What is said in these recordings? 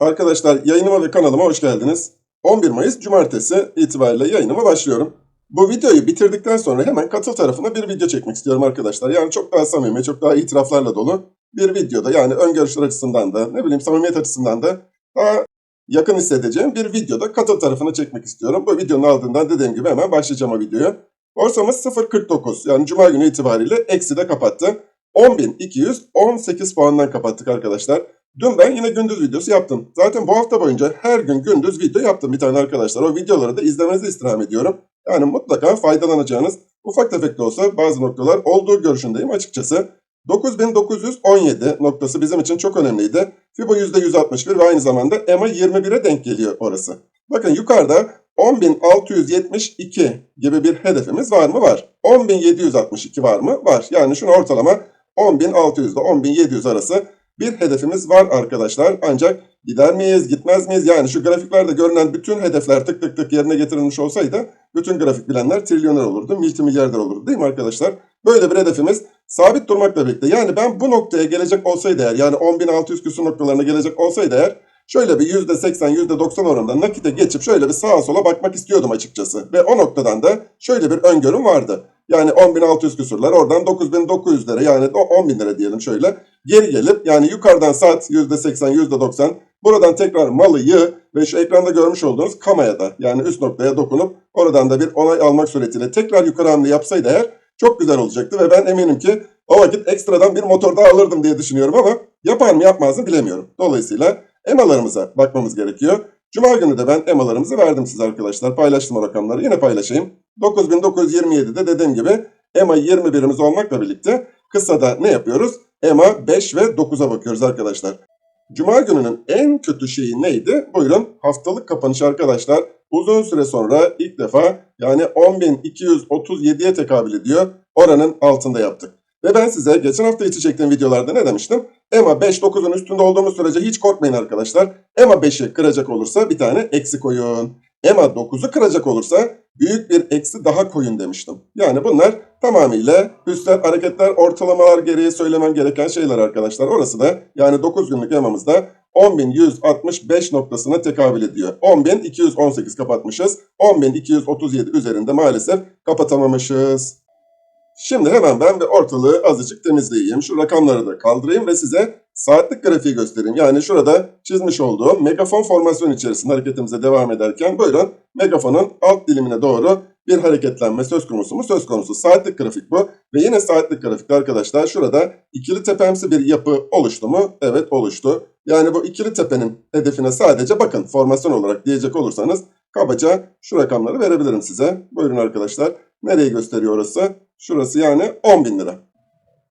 Arkadaşlar yayınıma ve kanalıma hoş geldiniz. 11 Mayıs Cumartesi itibariyle yayınıma başlıyorum. Bu videoyu bitirdikten sonra hemen katıl tarafına bir video çekmek istiyorum arkadaşlar. Yani çok daha samimi, çok daha itiraflarla dolu bir videoda yani ön görüşler açısından da ne bileyim samimiyet açısından da daha yakın hissedeceğim bir videoda katıl tarafına çekmek istiyorum. Bu videonun ardından dediğim gibi hemen başlayacağım o videoya. Borsamız 0.49 yani Cuma günü itibariyle eksi de kapattı. 10.218 puandan kapattık arkadaşlar. Dün ben yine gündüz videosu yaptım. Zaten bu hafta boyunca her gün gündüz video yaptım bir tane arkadaşlar. O videoları da izlemenizi istirham ediyorum. Yani mutlaka faydalanacağınız ufak tefek de olsa bazı noktalar olduğu görüşündeyim açıkçası. 9917 noktası bizim için çok önemliydi. FIBO %161 ve aynı zamanda EMA 21'e denk geliyor orası. Bakın yukarıda 10.672 gibi bir hedefimiz var mı? Var. 10.762 var mı? Var. Yani şunu ortalama 10.600 ile 10.700 arası bir hedefimiz var arkadaşlar. Ancak gider miyiz, gitmez miyiz? Yani şu grafiklerde görünen bütün hedefler tık tık tık yerine getirilmiş olsaydı bütün grafik bilenler trilyoner olurdu, multimilyarder olurdu değil mi arkadaşlar? Böyle bir hedefimiz sabit durmakla birlikte. Yani ben bu noktaya gelecek olsaydı eğer yani 10.600 küsur noktalarına gelecek olsaydı eğer şöyle bir %80, %90 oranında nakite geçip şöyle bir sağa sola bakmak istiyordum açıkçası. Ve o noktadan da şöyle bir öngörüm vardı. Yani 10.600 küsurlar oradan 9.900 lira yani 10.000 lira diyelim şöyle geri gelip yani yukarıdan sat %80 %90 buradan tekrar malı yığ ve şu ekranda görmüş olduğunuz kamaya da yani üst noktaya dokunup oradan da bir onay almak suretiyle tekrar yukarı hamle yapsaydı eğer çok güzel olacaktı ve ben eminim ki o vakit ekstradan bir motor daha alırdım diye düşünüyorum ama yapar mı yapmaz mı bilemiyorum. Dolayısıyla EMA'larımıza bakmamız gerekiyor. Cuma günü de ben EMA'larımızı verdim size arkadaşlar. Paylaştım o rakamları. Yine paylaşayım. 9927'de dediğim gibi EMA 21'imiz olmakla birlikte kısada ne yapıyoruz? EMA 5 ve 9'a bakıyoruz arkadaşlar. Cuma gününün en kötü şeyi neydi? Buyurun haftalık kapanış arkadaşlar. Uzun süre sonra ilk defa yani 10.237'ye tekabül ediyor. Oranın altında yaptık. Ve ben size geçen hafta içi çektiğim videolarda ne demiştim? EMA 5-9'un üstünde olduğumuz sürece hiç korkmayın arkadaşlar. EMA 5'i kıracak olursa bir tane eksi koyun. EMA 9'u kıracak olursa büyük bir eksi daha koyun demiştim. Yani bunlar tamamıyla üstler, hareketler, ortalamalar gereği söylemem gereken şeyler arkadaşlar. Orası da yani 9 günlük EMA'mızda 10.165 noktasına tekabül ediyor. 10.218 kapatmışız. 10.237 üzerinde maalesef kapatamamışız. Şimdi hemen ben bir ortalığı azıcık temizleyeyim. Şu rakamları da kaldırayım ve size saatlik grafiği göstereyim. Yani şurada çizmiş olduğum megafon formasyon içerisinde hareketimize devam ederken buyurun megafonun alt dilimine doğru bir hareketlenme söz konusu mu? Söz konusu. Saatlik grafik bu. Ve yine saatlik grafikte arkadaşlar şurada ikili tepemsi bir yapı oluştu mu? Evet oluştu. Yani bu ikili tepenin hedefine sadece bakın formasyon olarak diyecek olursanız kabaca şu rakamları verebilirim size. Buyurun arkadaşlar. Nereye gösteriyor orası? Şurası yani 10 bin lira.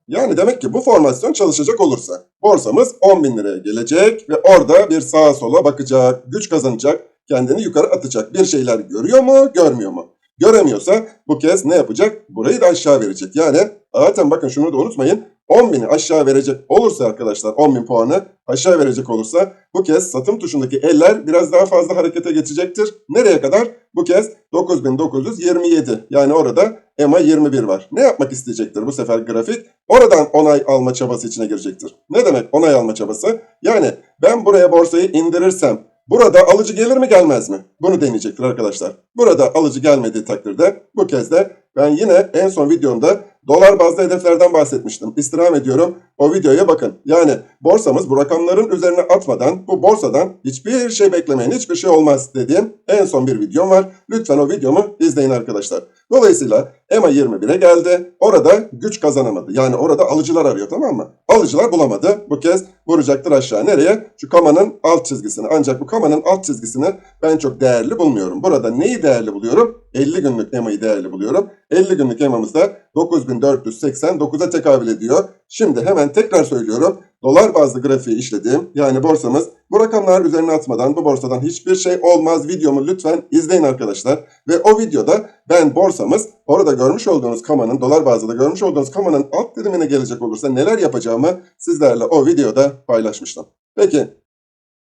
Yani demek ki bu formasyon çalışacak olursa borsamız 10 bin liraya gelecek ve orada bir sağa sola bakacak, güç kazanacak, kendini yukarı atacak. Bir şeyler görüyor mu, görmüyor mu? Göremiyorsa bu kez ne yapacak? Burayı da aşağı verecek. Yani zaten bakın şunu da unutmayın. 10 bini aşağı verecek olursa arkadaşlar 10 bin puanı aşağı verecek olursa bu kez satım tuşundaki eller biraz daha fazla harekete geçecektir. Nereye kadar? Bu kez 9927 yani orada EMA 21 var. Ne yapmak isteyecektir bu sefer grafik? Oradan onay alma çabası içine girecektir. Ne demek onay alma çabası? Yani ben buraya borsayı indirirsem burada alıcı gelir mi gelmez mi? Bunu deneyecektir arkadaşlar. Burada alıcı gelmediği takdirde bu kez de ben yine en son videomda dolar bazlı hedeflerden bahsetmiştim. İstirham ediyorum. O videoya bakın. Yani borsamız bu rakamların üzerine atmadan bu borsadan hiçbir şey beklemeyin. Hiçbir şey olmaz dediğim en son bir videom var. Lütfen o videomu izleyin arkadaşlar. Dolayısıyla EMA 21'e geldi. Orada güç kazanamadı. Yani orada alıcılar arıyor tamam mı? Alıcılar bulamadı. Bu kez vuracaktır aşağı. Nereye? Şu kamanın alt çizgisini. Ancak bu kamanın alt çizgisini ben çok değerli bulmuyorum. Burada neyi değerli buluyorum? 50 günlük EMA'yı değerli buluyorum. 50 günlük EMA'mızda 9489'a tekabül ediyor. Şimdi hemen tekrar söylüyorum. Dolar bazlı grafiği işlediğim yani borsamız bu rakamlar üzerine atmadan bu borsadan hiçbir şey olmaz videomu lütfen izleyin arkadaşlar. Ve o videoda ben borsamız orada görmüş olduğunuz kamanın dolar bazlı da görmüş olduğunuz kamanın alt dilimine gelecek olursa neler yapacağımı sizlerle o videoda paylaşmıştım. Peki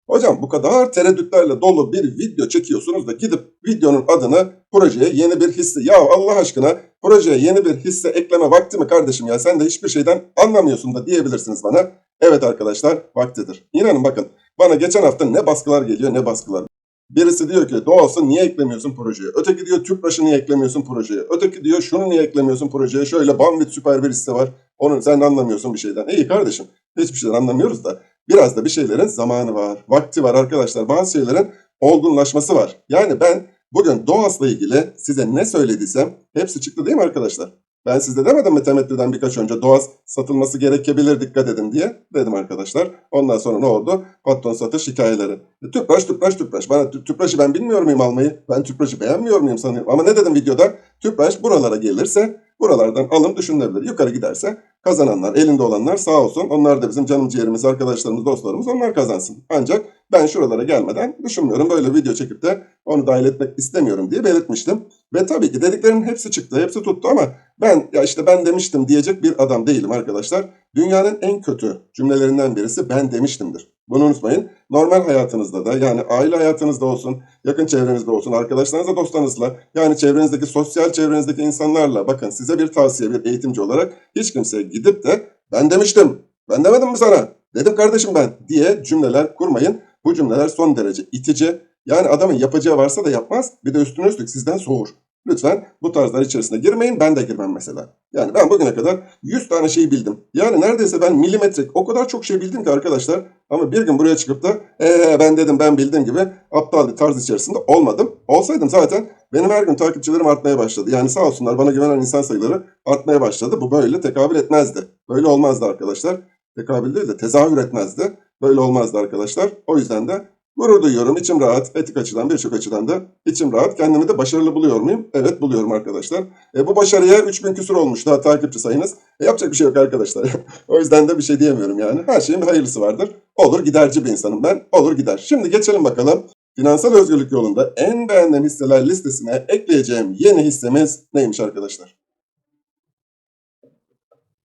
Hocam bu kadar tereddütlerle dolu bir video çekiyorsunuz da gidip videonun adını projeye yeni bir hisse. Ya Allah aşkına projeye yeni bir hisse ekleme vakti mi kardeşim ya sen de hiçbir şeyden anlamıyorsun da diyebilirsiniz bana. Evet arkadaşlar vaktidir. İnanın bakın Bana geçen hafta ne baskılar geliyor ne baskılar. Birisi diyor ki doğası niye eklemiyorsun projeye? Öteki diyor Tüpraş'ı niye eklemiyorsun projeye? Öteki diyor şunu niye eklemiyorsun projeye? Şöyle Banvit süper bir hisse var. Onun sen anlamıyorsun bir şeyden. İyi kardeşim. Hiçbir şeyden anlamıyoruz da. Biraz da bir şeylerin zamanı var. Vakti var arkadaşlar. Bazı şeylerin olgunlaşması var. Yani ben bugün doğasla ilgili size ne söylediysem hepsi çıktı değil mi arkadaşlar? Ben size demedim mi temettüden birkaç önce doğaz satılması gerekebilir dikkat edin diye dedim arkadaşlar. Ondan sonra ne oldu? Patron satış hikayeleri. E, tüpraş tüpraş tüpraş. Bana tü- tüpraşı ben bilmiyor muyum almayı? Ben tüpraşı beğenmiyor muyum sanıyorum. Ama ne dedim videoda? Tüpraş buralara gelirse buralardan alım düşünülebilir. Yukarı giderse kazananlar, elinde olanlar sağ olsun. Onlar da bizim canım ciğerimiz, arkadaşlarımız, dostlarımız onlar kazansın. Ancak ben şuralara gelmeden düşünmüyorum. Böyle video çekip de onu dahil etmek istemiyorum diye belirtmiştim. Ve tabii ki dediklerimin hepsi çıktı, hepsi tuttu ama ben ya işte ben demiştim diyecek bir adam değilim arkadaşlar. Dünyanın en kötü cümlelerinden birisi ben demiştimdir. Bunu unutmayın. Normal hayatınızda da yani aile hayatınızda olsun, yakın çevrenizde olsun, arkadaşlarınızla, dostlarınızla yani çevrenizdeki, sosyal çevrenizdeki insanlarla bakın size bir tavsiye, bir eğitimci olarak hiç kimseye gidip de ben demiştim, ben demedim mi sana, dedim kardeşim ben diye cümleler kurmayın. Bu cümleler son derece itici. Yani adamın yapacağı varsa da yapmaz. Bir de üstüne üstlük sizden soğur. Lütfen bu tarzlar içerisine girmeyin. Ben de girmem mesela. Yani ben bugüne kadar 100 tane şey bildim. Yani neredeyse ben milimetrik o kadar çok şey bildim ki arkadaşlar. Ama bir gün buraya çıkıp da ee ben dedim ben bildim gibi aptal bir tarz içerisinde olmadım. Olsaydım zaten benim her gün takipçilerim artmaya başladı. Yani sağ olsunlar bana güvenen insan sayıları artmaya başladı. Bu böyle tekabül etmezdi. Böyle olmazdı arkadaşlar. Tekabül değil de tezahür etmezdi. Böyle olmazdı arkadaşlar. O yüzden de Gurur duyuyorum. içim rahat. Etik açıdan birçok açıdan da içim rahat. Kendimi de başarılı buluyor muyum? Evet buluyorum arkadaşlar. E, bu başarıya 3000 küsur olmuş daha takipçi sayınız. E, yapacak bir şey yok arkadaşlar. o yüzden de bir şey diyemiyorum yani. Her şeyin bir hayırlısı vardır. Olur giderci bir insanım ben. Olur gider. Şimdi geçelim bakalım. Finansal özgürlük yolunda en beğenilen hisseler listesine ekleyeceğim yeni hissemiz neymiş arkadaşlar?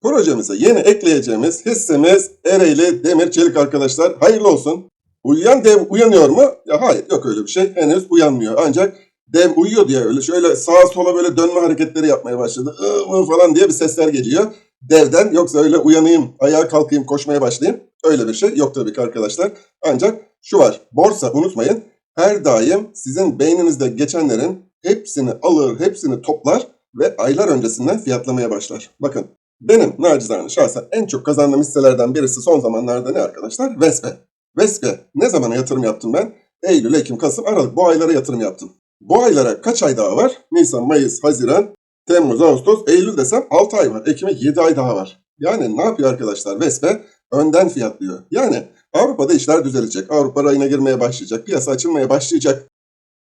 Projemize yeni ekleyeceğimiz hissemiz Ereğli Demir Çelik arkadaşlar. Hayırlı olsun. Uyuyan dev uyanıyor mu? Ya hayır yok öyle bir şey. Henüz uyanmıyor. Ancak dev uyuyor diye öyle şöyle sağa sola böyle dönme hareketleri yapmaya başladı. Iı, ıı falan diye bir sesler geliyor. Devden yoksa öyle uyanayım, ayağa kalkayım, koşmaya başlayayım. Öyle bir şey yok tabii ki arkadaşlar. Ancak şu var. Borsa unutmayın. Her daim sizin beyninizde geçenlerin hepsini alır, hepsini toplar ve aylar öncesinden fiyatlamaya başlar. Bakın benim nacizane şahsen en çok kazandığım hisselerden birisi son zamanlarda ne arkadaşlar? Vespe. Vespe ne zamana yatırım yaptım ben? Eylül, Ekim, Kasım, Aralık bu aylara yatırım yaptım. Bu aylara kaç ay daha var? Nisan, Mayıs, Haziran, Temmuz, Ağustos, Eylül desem 6 ay var. Ekim'e 7 ay daha var. Yani ne yapıyor arkadaşlar? Vespe önden fiyatlıyor. Yani Avrupa'da işler düzelecek. Avrupa rayına girmeye başlayacak. Piyasa açılmaya başlayacak.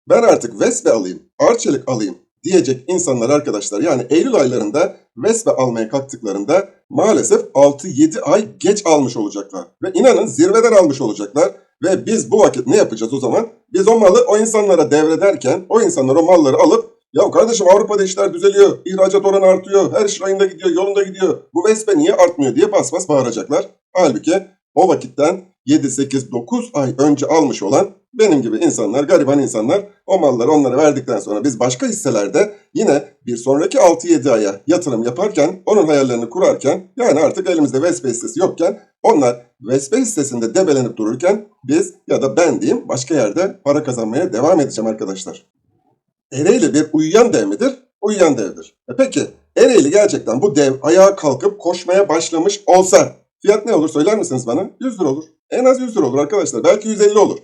Ben artık Vespe alayım, Arçelik alayım diyecek insanlar arkadaşlar. Yani Eylül aylarında Vespe almaya kalktıklarında maalesef 6-7 ay geç almış olacaklar. Ve inanın zirveden almış olacaklar. Ve biz bu vakit ne yapacağız o zaman? Biz o malı o insanlara devrederken o insanlar o malları alıp ya kardeşim Avrupa'da işler düzeliyor, ihracat oranı artıyor, her iş rayında gidiyor, yolunda gidiyor. Bu Vespe niye artmıyor diye bas bas bağıracaklar. Halbuki o vakitten 7, 8, 9 ay önce almış olan benim gibi insanlar, gariban insanlar o malları onlara verdikten sonra biz başka hisselerde yine bir sonraki 6-7 aya yatırım yaparken, onun hayallerini kurarken yani artık elimizde Vespe hissesi yokken onlar Vespe hissesinde debelenip dururken biz ya da ben diyeyim başka yerde para kazanmaya devam edeceğim arkadaşlar. Ereğli bir uyuyan dev midir? Uyuyan devdir. E peki Ereğli gerçekten bu dev ayağa kalkıp koşmaya başlamış olsa fiyat ne olur söyler misiniz bana? 100 lira olur. En az 100 lira olur arkadaşlar. Belki 150 olur.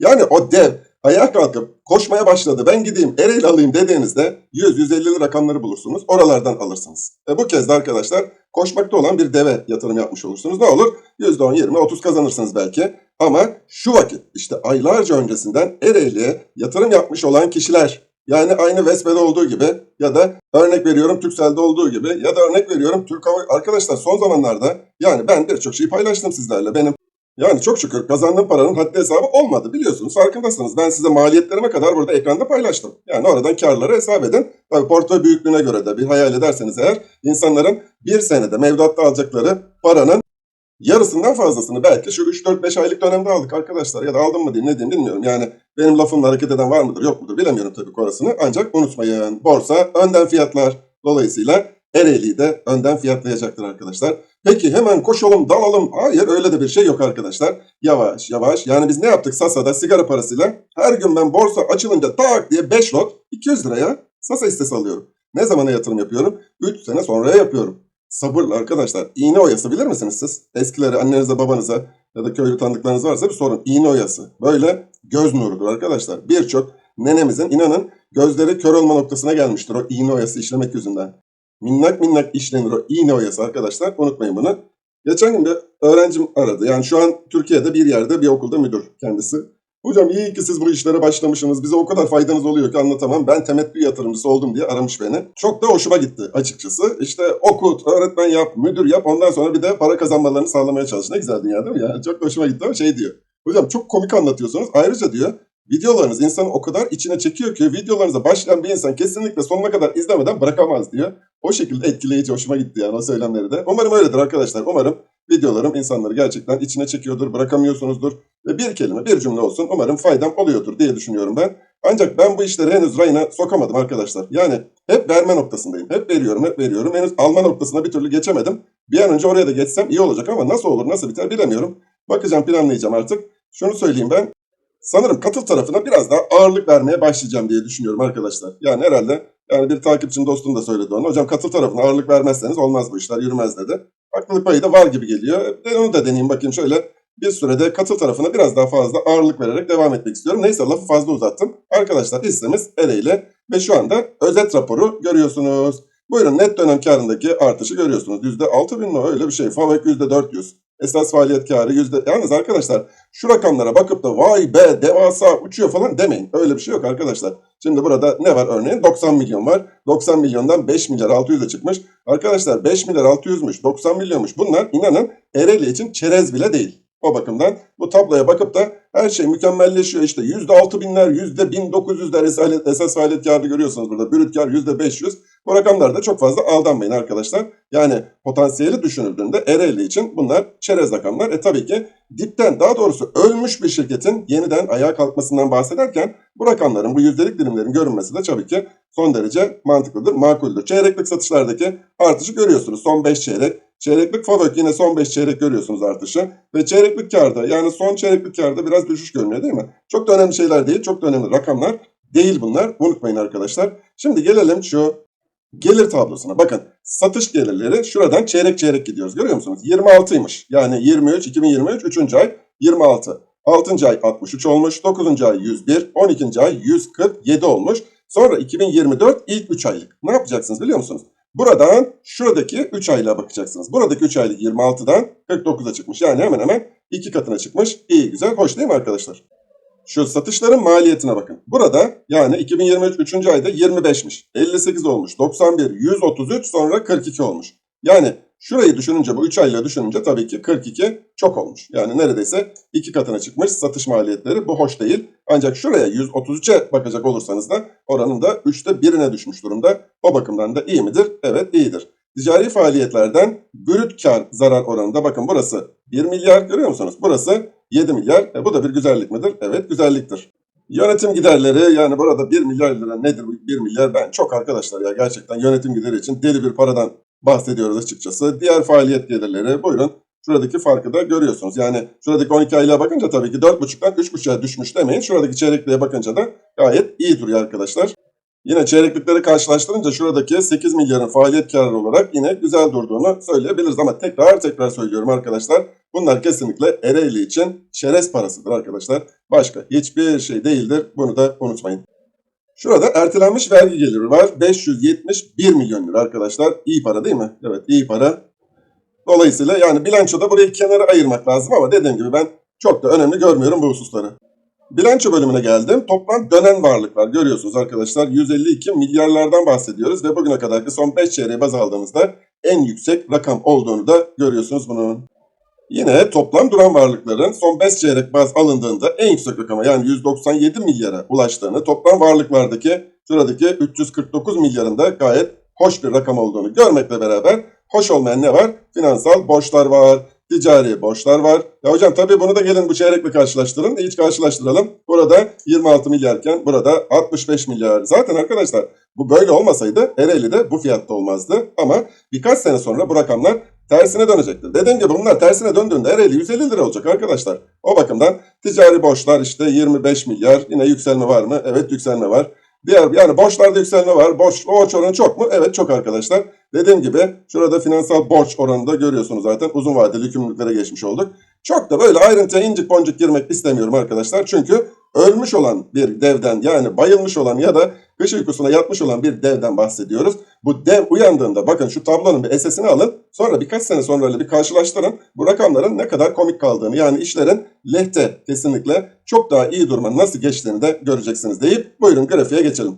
Yani o dev ayağa kalkıp koşmaya başladı ben gideyim Ereğli alayım dediğinizde 100-150 rakamları bulursunuz. Oralardan alırsınız. E bu kez de arkadaşlar koşmakta olan bir deve yatırım yapmış olursunuz. Ne olur? %10, 20, 30 kazanırsınız belki. Ama şu vakit işte aylarca öncesinden Ereğli'ye yatırım yapmış olan kişiler yani aynı Vespe'de olduğu gibi ya da örnek veriyorum Türkcell'de olduğu gibi ya da örnek veriyorum Türk Hava... Arkadaşlar son zamanlarda yani ben birçok şeyi paylaştım sizlerle. Benim yani çok şükür kazandığım paranın haddi hesabı olmadı biliyorsunuz farkındasınız. Ben size maliyetlerime kadar burada ekranda paylaştım. Yani oradan karları hesap edin. Tabii portföy büyüklüğüne göre de bir hayal ederseniz eğer insanların bir senede mevduatta alacakları paranın yarısından fazlasını belki şu 3-4-5 aylık dönemde aldık arkadaşlar. Ya da aldım mı diyeyim ne diyeyim bilmiyorum. Yani benim lafımla hareket eden var mıdır yok mudur bilemiyorum tabii orasını. Ancak unutmayın borsa önden fiyatlar. Dolayısıyla Ereğli'yi de önden fiyatlayacaktır arkadaşlar. Peki hemen koşalım dalalım. Hayır öyle de bir şey yok arkadaşlar. Yavaş yavaş. Yani biz ne yaptık Sasa'da sigara parasıyla? Her gün ben borsa açılınca tak diye 5 lot 200 liraya Sasa hissesi alıyorum. Ne zamana yatırım yapıyorum? 3 sene sonraya yapıyorum. Sabırla arkadaşlar. İğne oyası bilir misiniz siz? Eskileri annenize babanıza ya da köylü tanıdıklarınız varsa bir sorun. İğne oyası. Böyle göz nurudur arkadaşlar. Birçok nenemizin inanın gözleri kör olma noktasına gelmiştir o iğne oyası işlemek yüzünden. Minnak minnak işlenir o iğne oyası arkadaşlar. Unutmayın bunu. Geçen gün bir öğrencim aradı. Yani şu an Türkiye'de bir yerde bir okulda müdür kendisi. Hocam iyi ki siz bu işlere başlamışsınız. Bize o kadar faydanız oluyor ki anlatamam. Ben temettü yatırımcısı oldum diye aramış beni. Çok da hoşuma gitti açıkçası. İşte okut, öğretmen yap, müdür yap. Ondan sonra bir de para kazanmalarını sağlamaya çalış. Ne güzel dünya değil mi ya? Çok da hoşuma gitti ama şey diyor. Hocam çok komik anlatıyorsunuz. Ayrıca diyor videolarınız insanı o kadar içine çekiyor ki videolarınıza başlayan bir insan kesinlikle sonuna kadar izlemeden bırakamaz diyor. O şekilde etkileyici hoşuma gitti yani o söylemleri de. Umarım öyledir arkadaşlar. Umarım videolarım insanları gerçekten içine çekiyordur, bırakamıyorsunuzdur. Ve bir kelime, bir cümle olsun umarım faydam oluyordur diye düşünüyorum ben. Ancak ben bu işleri henüz rayına sokamadım arkadaşlar. Yani hep verme noktasındayım. Hep veriyorum, hep veriyorum. Henüz alma noktasına bir türlü geçemedim. Bir an önce oraya da geçsem iyi olacak ama nasıl olur, nasıl biter bilemiyorum. Bakacağım, planlayacağım artık. Şunu söyleyeyim ben. Sanırım katıl tarafına biraz daha ağırlık vermeye başlayacağım diye düşünüyorum arkadaşlar. Yani herhalde yani bir takipçim dostum da söyledi onu. Hocam katıl tarafına ağırlık vermezseniz olmaz bu işler, yürümez dedi. Haklılık payı da var gibi geliyor. Ben onu da deneyeyim bakayım şöyle bir sürede katıl tarafına biraz daha fazla ağırlık vererek devam etmek istiyorum. Neyse lafı fazla uzattım. Arkadaşlar hissemiz Ereğli ve şu anda özet raporu görüyorsunuz. Buyurun net dönem karındaki artışı görüyorsunuz. %6 bin mi öyle bir şey. FAVÖK %400. Esas faaliyet karı yüzde... Yalnız arkadaşlar şu rakamlara bakıp da vay be devasa uçuyor falan demeyin. Öyle bir şey yok arkadaşlar. Şimdi burada ne var örneğin? 90 milyon var. 90 milyondan 5 milyar 600'e çıkmış. Arkadaşlar 5 milyar 600'müş, 90 milyonmuş. Bunlar inanın Ereğli için çerez bile değil. O bakımdan bu tabloya bakıp da her şey mükemmelleşiyor. İşte %6 binler, %1900'ler esas, faaliyet karı görüyorsunuz burada. Brüt kar %500. Bu rakamlarda çok fazla aldanmayın arkadaşlar. Yani potansiyeli düşünüldüğünde Ereğli için bunlar çerez rakamlar. E tabii ki dipten daha doğrusu ölmüş bir şirketin yeniden ayağa kalkmasından bahsederken bu rakamların, bu yüzdelik dilimlerin görünmesi de tabii ki son derece mantıklıdır, makuldür. Çeyreklik satışlardaki artışı görüyorsunuz. Son 5 çeyrek. Çeyreklik FAVÖK yine son 5 çeyrek görüyorsunuz artışı. Ve çeyreklik karda yani son çeyreklik karda biraz düşüş görünüyor değil mi? Çok da önemli şeyler değil, çok da önemli rakamlar değil bunlar. Unutmayın arkadaşlar. Şimdi gelelim şu gelir tablosuna. Bakın satış gelirleri şuradan çeyrek çeyrek gidiyoruz. Görüyor musunuz? 26'ymış. Yani 23, 2023, 3. ay 26. 6. ay 63 olmuş. 9. ay 101. 12. ay 147 olmuş. Sonra 2024 ilk 3 aylık. Ne yapacaksınız biliyor musunuz? Buradan şuradaki 3 aylığa bakacaksınız. Buradaki 3 aylık 26'dan 49'a çıkmış. Yani hemen hemen 2 katına çıkmış. İyi güzel hoş değil mi arkadaşlar? Şu satışların maliyetine bakın. Burada yani 2023 3. ayda 25'miş. 58 olmuş. 91, 133 sonra 42 olmuş. Yani şurayı düşününce bu 3 aylığı düşününce tabii ki 42 çok olmuş. Yani neredeyse 2 katına çıkmış satış maliyetleri. Bu hoş değil. Ancak şuraya 133'e bakacak olursanız da oranın da 3'te 1'ine düşmüş durumda. O bakımdan da iyi midir? Evet iyidir. Ticari faaliyetlerden brüt kar zarar oranında bakın burası 1 milyar görüyor musunuz? Burası 7 milyar. E, bu da bir güzellik midir? Evet güzelliktir. Yönetim giderleri yani burada 1 milyar lira nedir bu 1 milyar? Ben çok arkadaşlar ya gerçekten yönetim gideri için deli bir paradan bahsediyoruz açıkçası. Diğer faaliyet gelirleri buyurun şuradaki farkı da görüyorsunuz. Yani şuradaki 12 aylığa bakınca tabii ki 4,5'dan 3,5'a düşmüş demeyin. Şuradaki çeyrekliğe bakınca da gayet iyi duruyor arkadaşlar. Yine çeyreklikleri karşılaştırınca şuradaki 8 milyarın faaliyet karı olarak yine güzel durduğunu söyleyebiliriz. Ama tekrar tekrar söylüyorum arkadaşlar. Bunlar kesinlikle Ereğli için çerez parasıdır arkadaşlar. Başka hiçbir şey değildir. Bunu da unutmayın. Şurada ertelenmiş vergi geliri var. 571 milyon lira arkadaşlar. İyi para değil mi? Evet iyi para. Dolayısıyla yani bilançoda burayı kenara ayırmak lazım ama dediğim gibi ben çok da önemli görmüyorum bu hususları. Bilanço bölümüne geldim. Toplam dönen varlıklar görüyorsunuz arkadaşlar. 152 milyarlardan bahsediyoruz ve bugüne kadarki son 5 çeyreği baz aldığımızda en yüksek rakam olduğunu da görüyorsunuz bunun. Yine toplam duran varlıkların son 5 çeyrek baz alındığında en yüksek rakama yani 197 milyara ulaştığını, toplam varlıklardaki şuradaki 349 milyarında gayet hoş bir rakam olduğunu görmekle beraber hoş olmayan ne var? Finansal borçlar var. Ticari borçlar var. Ya hocam tabii bunu da gelin bu çeyrekle karşılaştırın. Hiç karşılaştıralım. Burada 26 milyarken burada 65 milyar. Zaten arkadaşlar bu böyle olmasaydı Ereğli de bu fiyatta olmazdı. Ama birkaç sene sonra bu rakamlar tersine dönecektir. Dediğim gibi bunlar tersine döndüğünde Ereğli 150 lira olacak arkadaşlar. O bakımdan ticari borçlar işte 25 milyar. Yine yükselme var mı? Evet yükselme var. Diğer yani borçlarda yükselme var. Borç, borç oranı çok mu? Evet çok arkadaşlar. Dediğim gibi şurada finansal borç oranını da görüyorsunuz zaten. Uzun vadeli yükümlülüklere geçmiş olduk. Çok da böyle ayrıntıya incik boncuk girmek istemiyorum arkadaşlar. Çünkü ölmüş olan bir devden yani bayılmış olan ya da kış uykusuna yatmış olan bir devden bahsediyoruz. Bu dev uyandığında bakın şu tablonun bir SS'ini alın. Sonra birkaç sene sonra bir karşılaştırın. Bu rakamların ne kadar komik kaldığını yani işlerin lehte kesinlikle çok daha iyi duruma nasıl geçtiğini de göreceksiniz deyip buyurun grafiğe geçelim.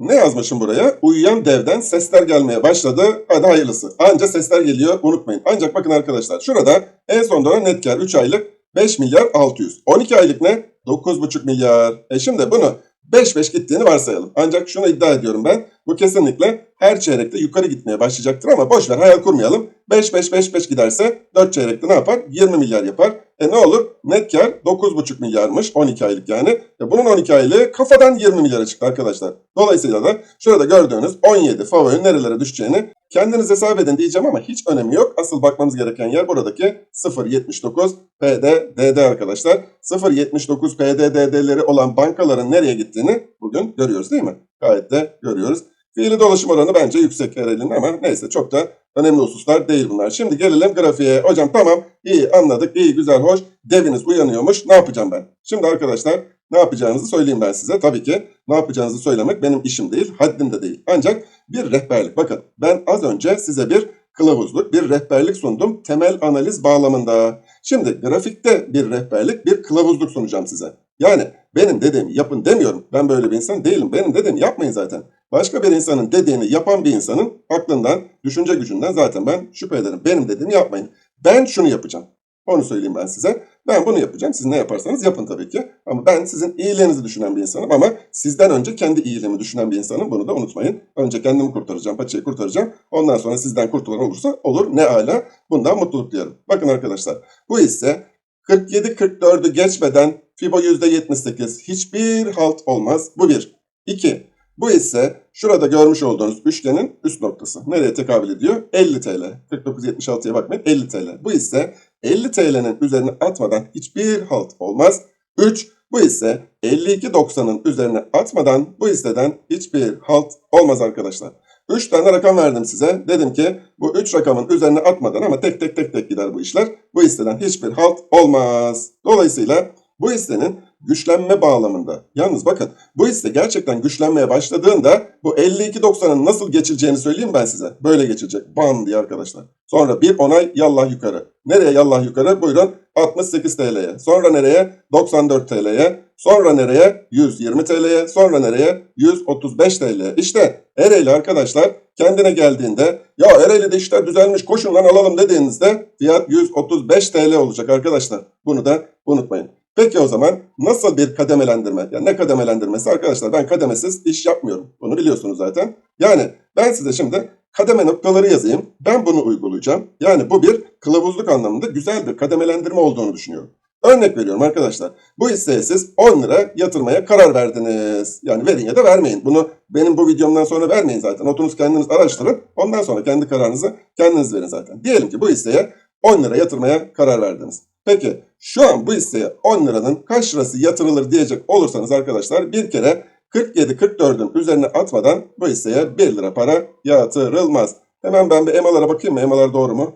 Ne yazmışım buraya? Uyuyan devden sesler gelmeye başladı. Hadi hayırlısı. Anca sesler geliyor unutmayın. Ancak bakın arkadaşlar şurada en son dönem net kar 3 aylık 5 milyar 600. 12 aylık ne? 9,5 milyar. E şimdi bunu 5-5 gittiğini varsayalım. Ancak şunu iddia ediyorum ben. Bu kesinlikle her çeyrekte yukarı gitmeye başlayacaktır ama boş ver hayal kurmayalım. 5-5-5-5 giderse 4 çeyrekte ne yapar? 20 milyar yapar. E ne olur? Net kar 9,5 milyarmış 12 aylık yani. E bunun 12 aylığı kafadan 20 milyara çıktı arkadaşlar. Dolayısıyla da şurada gördüğünüz 17 favorin nerelere düşeceğini kendiniz hesap edin diyeceğim ama hiç önemi yok. Asıl bakmamız gereken yer buradaki 0.79 PDDD arkadaşlar. 0.79 PDDD'leri olan bankaların nereye gittiğini bugün görüyoruz değil mi? Gayet de görüyoruz. Fiili dolaşım oranı bence yüksek Ereğli'nin ama neyse çok da önemli hususlar değil bunlar. Şimdi gelelim grafiğe. Hocam tamam iyi anladık iyi güzel hoş deviniz uyanıyormuş ne yapacağım ben? Şimdi arkadaşlar ne yapacağınızı söyleyeyim ben size. Tabii ki ne yapacağınızı söylemek benim işim değil haddim de değil. Ancak bir rehberlik bakın ben az önce size bir kılavuzluk bir rehberlik sundum temel analiz bağlamında. Şimdi grafikte bir rehberlik bir kılavuzluk sunacağım size. Yani benim dediğimi yapın demiyorum. Ben böyle bir insan değilim. Benim dediğimi yapmayın zaten. Başka bir insanın dediğini yapan bir insanın aklından, düşünce gücünden zaten ben şüphe ederim. Benim dediğimi yapmayın. Ben şunu yapacağım. Onu söyleyeyim ben size. Ben bunu yapacağım. Siz ne yaparsanız yapın tabii ki. Ama ben sizin iyiliğinizi düşünen bir insanım ama sizden önce kendi iyiliğimi düşünen bir insanım. Bunu da unutmayın. Önce kendimi kurtaracağım, paçayı kurtaracağım. Ondan sonra sizden kurtulan olursa olur. Ne ala. Bundan mutluluk duyarım. Bakın arkadaşlar. Bu hisse 47-44'ü geçmeden FIBO %78 hiçbir halt olmaz. Bu bir. İki. Bu ise şurada görmüş olduğunuz üçgenin üst noktası. Nereye tekabül ediyor? 50 TL. 49.76'ya bakmayın 50 TL. Bu ise 50 TL'nin üzerine atmadan hiçbir halt olmaz. 3. Bu ise 52.90'ın üzerine atmadan bu hisseden hiçbir halt olmaz arkadaşlar. 3 tane rakam verdim size. Dedim ki bu 3 rakamın üzerine atmadan ama tek tek tek tek gider bu işler. Bu hisseden hiçbir halt olmaz. Dolayısıyla bu hissenin güçlenme bağlamında. Yalnız bakın bu hisse gerçekten güçlenmeye başladığında bu 52.90'ın nasıl geçileceğini söyleyeyim ben size. Böyle geçilecek. Bam diye arkadaşlar. Sonra bir onay yallah yukarı. Nereye yallah yukarı? Buyurun 68 TL'ye. Sonra nereye? 94 TL'ye. Sonra nereye? 120 TL'ye. Sonra nereye? 135 TL'ye. İşte Ereğli arkadaşlar kendine geldiğinde ya Ereğli'de işler düzelmiş koşun lan alalım dediğinizde fiyat 135 TL olacak arkadaşlar. Bunu da unutmayın. Peki o zaman nasıl bir kademelendirme? Yani ne kademelendirmesi arkadaşlar? Ben kademesiz iş yapmıyorum. Bunu biliyorsunuz zaten. Yani ben size şimdi kademe noktaları yazayım. Ben bunu uygulayacağım. Yani bu bir kılavuzluk anlamında güzel bir kademelendirme olduğunu düşünüyorum. Örnek veriyorum arkadaşlar. Bu hisseye siz 10 lira yatırmaya karar verdiniz. Yani verin ya da vermeyin. Bunu benim bu videomdan sonra vermeyin zaten. Oturunuz kendiniz araştırın. Ondan sonra kendi kararınızı kendiniz verin zaten. Diyelim ki bu hisseye 10 lira yatırmaya karar verdiniz. Peki şu an bu hisseye 10 liranın kaç lirası yatırılır diyecek olursanız arkadaşlar bir kere 47-44'ün üzerine atmadan bu hisseye 1 lira para yatırılmaz. Hemen ben bir EMA'lara bakayım mı? EMA'lar doğru mu?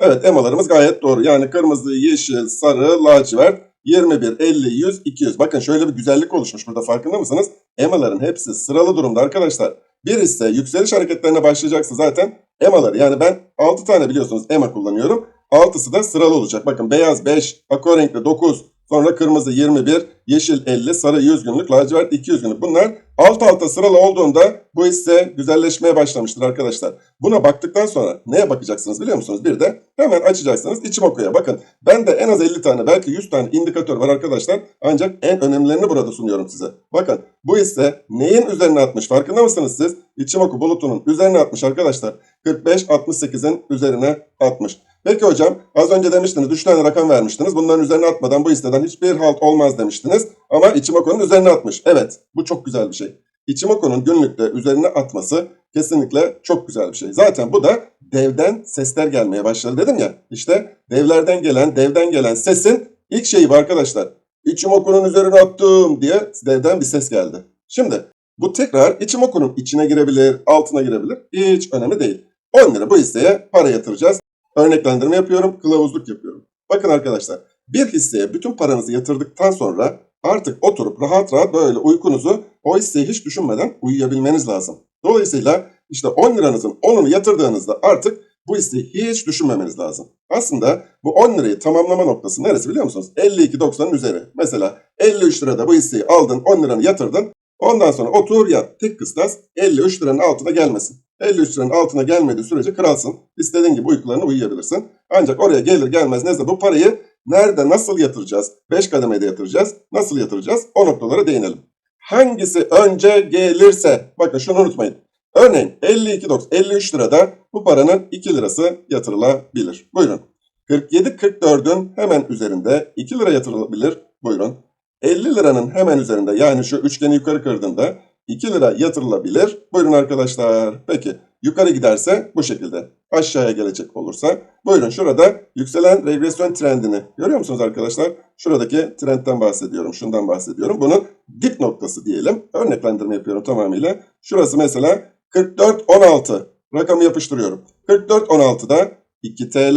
Evet EMA'larımız gayet doğru. Yani kırmızı, yeşil, sarı, lacivert 21, 50, 100, 200. Bakın şöyle bir güzellik oluşmuş burada farkında mısınız? EMA'ların hepsi sıralı durumda arkadaşlar. Bir hisse yükseliş hareketlerine başlayacaksa zaten EMA'ları yani ben 6 tane biliyorsunuz EMA kullanıyorum. Altısı da sıralı olacak. Bakın beyaz 5, aqua renkli 9, sonra kırmızı 21, yeşil 50, sarı 100 günlük, lacivert 200 günlük. Bunlar alt alta sıralı olduğunda bu hisse güzelleşmeye başlamıştır arkadaşlar. Buna baktıktan sonra neye bakacaksınız biliyor musunuz? Bir de hemen açacaksınız içim okuya. Bakın ben de en az 50 tane belki 100 tane indikatör var arkadaşlar. Ancak en önemlilerini burada sunuyorum size. Bakın bu hisse neyin üzerine atmış farkında mısınız siz? İçim oku bulutunun üzerine atmış arkadaşlar. 45, 68'in üzerine atmış. Peki hocam az önce demiştiniz 3 tane rakam vermiştiniz. Bunların üzerine atmadan bu hisseden hiçbir halt olmaz demiştiniz. Ama Ichimoku'nun üzerine atmış. Evet bu çok güzel bir şey. Ichimoku'nun günlükte üzerine atması kesinlikle çok güzel bir şey. Zaten bu da devden sesler gelmeye başladı dedim ya. İşte devlerden gelen, devden gelen sesin ilk şeyi bu arkadaşlar. Ichimoku'nun üzerine attım diye devden bir ses geldi. Şimdi bu tekrar Ichimoku'nun içine girebilir, altına girebilir. Hiç önemli değil. 10 lira bu hisseye para yatıracağız. Örneklendirme yapıyorum, kılavuzluk yapıyorum. Bakın arkadaşlar, bir hisseye bütün paranızı yatırdıktan sonra artık oturup rahat rahat böyle uykunuzu o hisseyi hiç düşünmeden uyuyabilmeniz lazım. Dolayısıyla işte 10 liranızın 10'unu yatırdığınızda artık bu hisseyi hiç düşünmemeniz lazım. Aslında bu 10 lirayı tamamlama noktası neresi biliyor musunuz? 52.90'ın üzeri. Mesela 53 lirada bu hisseyi aldın 10 liranı yatırdın. Ondan sonra otur yat. Tek kıstas 53 liranın altına gelmesin. 53 liranın altına gelmediği sürece kralsın. İstediğin gibi uykularını uyuyabilirsin. Ancak oraya gelir gelmez neyse bu parayı nerede nasıl yatıracağız? 5 kademede yatıracağız. Nasıl yatıracağız? O noktalara değinelim. Hangisi önce gelirse bakın şunu unutmayın. Örneğin 52.90 53 lirada bu paranın 2 lirası yatırılabilir. Buyurun. 47.44'ün hemen üzerinde 2 lira yatırılabilir. Buyurun. 50 liranın hemen üzerinde yani şu üçgeni yukarı kırdığında 2 lira yatırılabilir. Buyurun arkadaşlar. Peki yukarı giderse bu şekilde. Aşağıya gelecek olursa buyurun şurada yükselen regresyon trendini görüyor musunuz arkadaşlar? Şuradaki trendten bahsediyorum. Şundan bahsediyorum. Bunun dip noktası diyelim. Örneklendirme yapıyorum tamamıyla. Şurası mesela 44.16 rakamı yapıştırıyorum. 44.16'da 2 TL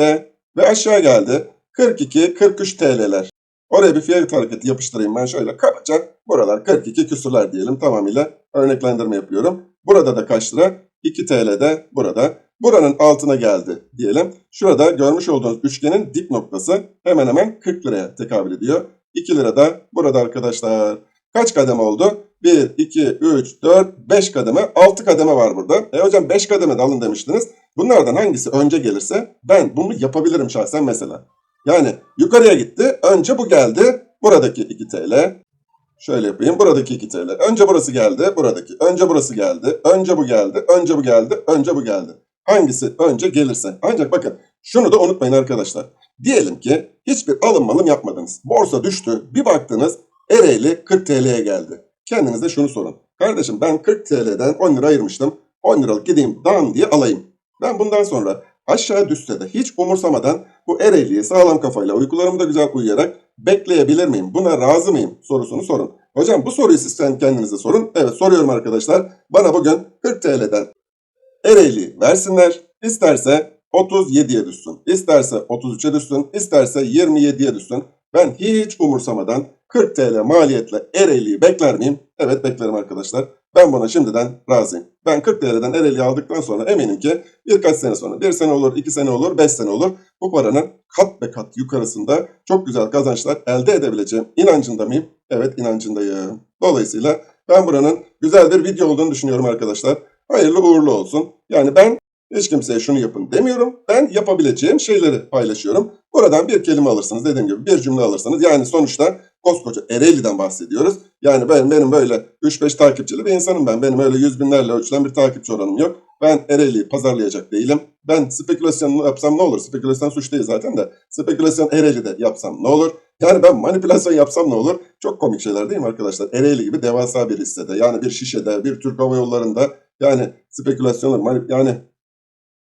ve aşağı geldi. 42-43 TL'ler. Oraya bir fiyat hareketi yapıştırayım ben şöyle kabaca. Buralar 42 küsurlar diyelim tamamıyla örneklendirme yapıyorum. Burada da kaç lira? 2 TL'de burada. Buranın altına geldi diyelim. Şurada görmüş olduğunuz üçgenin dip noktası hemen hemen 40 liraya tekabül ediyor. 2 lira da burada arkadaşlar. Kaç kademe oldu? 1, 2, 3, 4, 5 kademe, 6 kademe var burada. E hocam 5 kademe de alın demiştiniz. Bunlardan hangisi önce gelirse ben bunu yapabilirim şahsen mesela. Yani yukarıya gitti. Önce bu geldi. Buradaki 2 TL. Şöyle yapayım. Buradaki 2 TL. Önce burası geldi. Buradaki. Önce burası geldi. Önce bu geldi. Önce bu geldi. Önce bu geldi. Hangisi önce gelirse. Ancak bakın şunu da unutmayın arkadaşlar. Diyelim ki hiçbir alım malım yapmadınız. Borsa düştü. Bir baktınız Ereğli 40 TL'ye geldi. Kendinize şunu sorun. Kardeşim ben 40 TL'den 10 lira ayırmıştım. 10 liralık gideyim dan diye alayım. Ben bundan sonra aşağı düşse de hiç umursamadan bu Ereğli'yi sağlam kafayla uykularımı da güzel uyuyarak bekleyebilir miyim? Buna razı mıyım? Sorusunu sorun. Hocam bu soruyu siz kendinize sorun. Evet soruyorum arkadaşlar. Bana bugün 40 TL'den Ereğli versinler. İsterse 37'ye düşsün. İsterse 33'e düşsün. İsterse 27'ye düşsün. Ben hiç umursamadan 40 TL maliyetle Ereğli'yi bekler miyim? Evet beklerim arkadaşlar. Ben buna şimdiden razıyım. Ben 40 TL'den Ereğli'yi aldıktan sonra eminim ki birkaç sene sonra, bir sene olur, iki sene olur, beş sene olur. Bu paranın kat be kat yukarısında çok güzel kazançlar elde edebileceğim inancında mıyım? Evet inancındayım. Dolayısıyla ben buranın güzel bir video olduğunu düşünüyorum arkadaşlar. Hayırlı uğurlu olsun. Yani ben hiç kimseye şunu yapın demiyorum. Ben yapabileceğim şeyleri paylaşıyorum. Buradan bir kelime alırsınız dediğim gibi bir cümle alırsanız yani sonuçta koskoca Ereğli'den bahsediyoruz. Yani ben benim böyle 3-5 takipçili bir insanım ben. Benim öyle yüz binlerle ölçülen bir takipçi oranım yok. Ben Ereğli'yi pazarlayacak değilim. Ben spekülasyon yapsam ne olur? Spekülasyon suç değil zaten de. Spekülasyon Ereğli'de yapsam ne olur? Yani ben manipülasyon yapsam ne olur? Çok komik şeyler değil mi arkadaşlar? Ereğli gibi devasa bir hissede yani bir şişede, bir Türk Hava Yolları'nda yani spekülasyonlar, yani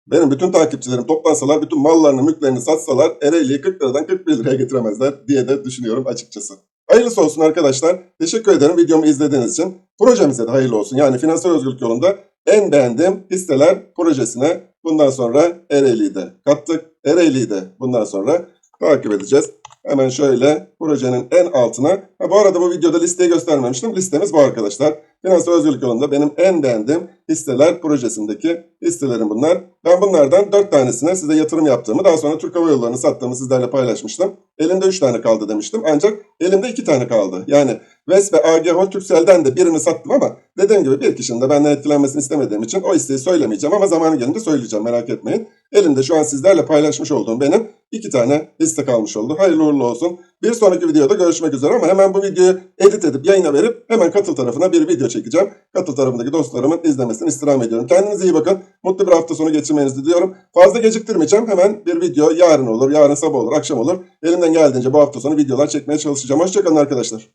benim bütün takipçilerim toplansalar, bütün mallarını, mülklerini satsalar Ereğli'yi 40 liradan 41 liraya getiremezler diye de düşünüyorum açıkçası. Hayırlısı olsun arkadaşlar. Teşekkür ederim videomu izlediğiniz için. Projemize de hayırlı olsun. Yani finansal özgürlük yolunda en beğendiğim hisseler projesine bundan sonra Ereğli'yi de kattık. Ereğli'yi de bundan sonra takip edeceğiz. Hemen şöyle projenin en altına. Ha, bu arada bu videoda listeyi göstermemiştim. Listemiz bu arkadaşlar. Finansal özgürlük yolunda benim en beğendiğim hisseler projesindeki hisselerim bunlar. Ben bunlardan 4 tanesine size yatırım yaptığımı, daha sonra Türk Hava Yolları'nı sattığımı sizlerle paylaşmıştım. Elimde 3 tane kaldı demiştim. Ancak elimde 2 tane kaldı. Yani VES ve AG Hol Turkcell'den de birini sattım ama dediğim gibi bir kişinin de benden etkilenmesini istemediğim için o hisseyi söylemeyeceğim ama zamanı gelince söyleyeceğim merak etmeyin. Elimde şu an sizlerle paylaşmış olduğum benim iki tane liste kalmış oldu. Hayırlı uğurlu olsun. Bir sonraki videoda görüşmek üzere ama hemen bu videoyu edit edip yayına verip hemen katıl tarafına bir video çekeceğim. Katıl tarafındaki dostlarımın izlemesini istirham ediyorum. Kendinize iyi bakın. Mutlu bir hafta sonu geçirmenizi diliyorum. Fazla geciktirmeyeceğim. Hemen bir video yarın olur, yarın sabah olur, akşam olur. Elimden geldiğince bu hafta sonu videolar çekmeye çalışacağım. Hoşçakalın arkadaşlar.